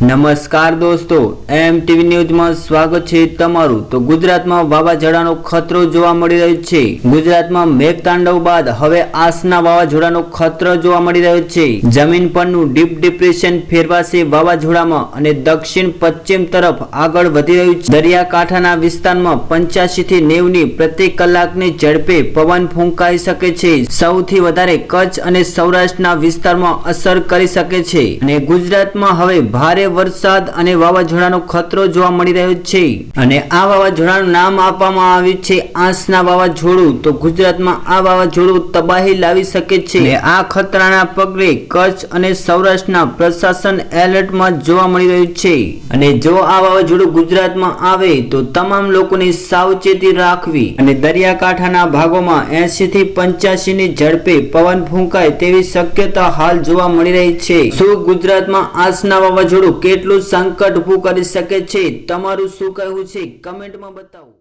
નમસ્કાર દોસ્તો એમ ટીવી ન્યૂઝમાં સ્વાગત છે તમારું. તો ગુજરાતમાં વાવાઝોડાનો ખતરો જોવા મળી રહ્યો છે. ગુજરાતમાં મેઘતાંડવ બાદ હવે આસના વાવાઝોડાનો ખતરો જોવા મળી રહ્યો છે. જમીન પરનું ડીપ ડિપ્રેશન ફેરવાશે વાવાઝોડામાં અને દક્ષિણ પશ્ચિમ તરફ આગળ વધી રહ્યું છે. દરિયાકાંઠાના વિસ્તારમાં પંચ્યાસી થી નેવની પ્રતિ કલાકની ઝડપે પવન ફૂંકાઈ શકે છે. સૌથી વધારે કચ્છ અને સૌરાષ્ટ્રના વિસ્તારમાં અસર કરી શકે છે. અને ગુજરાતમાં હવે ભારે વરસાદ અને વાવાઝોડાનો ખતરો જોવા મળી રહ્યો છે. અને આ વાવાઝોડાનું નામ આપવામાં આવ્યું છે આંસના વાવાઝોડું. તો ગુજરાતમાં આ વાવાઝોડું તબાહી લાવી શકે છે. આ ખતરાના પગલે કચ્છ અને સૌરાષ્ટ્રના પ્રશાસન એલર્ટમાં જોવા મળી રહ્યું છે. અને જો આ વાવાઝોડું ગુજરાતમાં આવે, તો તમામ લોકોની સાવચેતી રાખવી. અને દરિયાકાંઠાના ભાગોમાં 80 થી પંચ્યાસી ની ઝડપે પવન ફૂંકાય તેવી શક્યતા હાલ જોવા મળી રહી છે. શું ગુજરાતમાં આસના વાવાઝોડું કેટલું સંકટ ઊભું કરી શકે છે? તમારું શું કહેવું છે? કમેન્ટમાં બતાવો.